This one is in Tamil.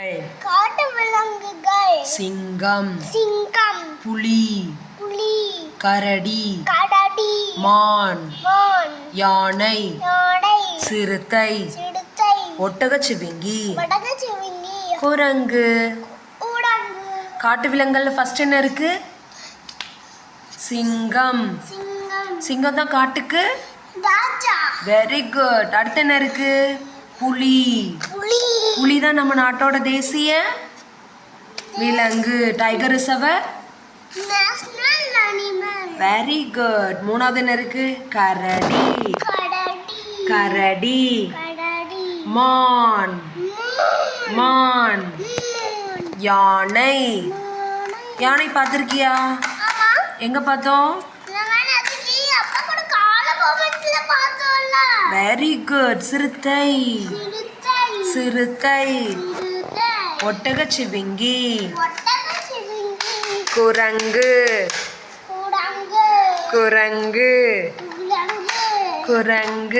காட்டு விலங்குகள். சிங்கம். சிங்கம். புலி. புலி. கரடி. கடடி. மான். மான். யானை. யானை. சிறுத்தை. சிறுத்தை. ஒட்டகச்சிவிங்கி வடகச்சிவிங்கி குரங்கு. காட்டு விலங்குல ஃபர்ஸ்ட் என்ன இருக்கு? சிங்கம். சிங்கம். சிங்கம் தான் காட்டுக்கு? ராஜா. வெரி குட் அடுத்து என்ன இருக்கு? புலி. புலி. புலி தான் நம்ம நாட்டோட தேசிய விலங்கு டைகர் அனிமல் வெரி குட் மூணாவது என்ன இருக்கு? கரடி. கரடி. மான். மூன். யானை. யானை பார்த்துருக்கியா? எங்க பார்த்தோம்? வெரி குட் சிறுத்தை. சிறுத்தை. ஒட்டகச்சிவிங்கி. குரங்கு. குரங்கு. குரங்கு.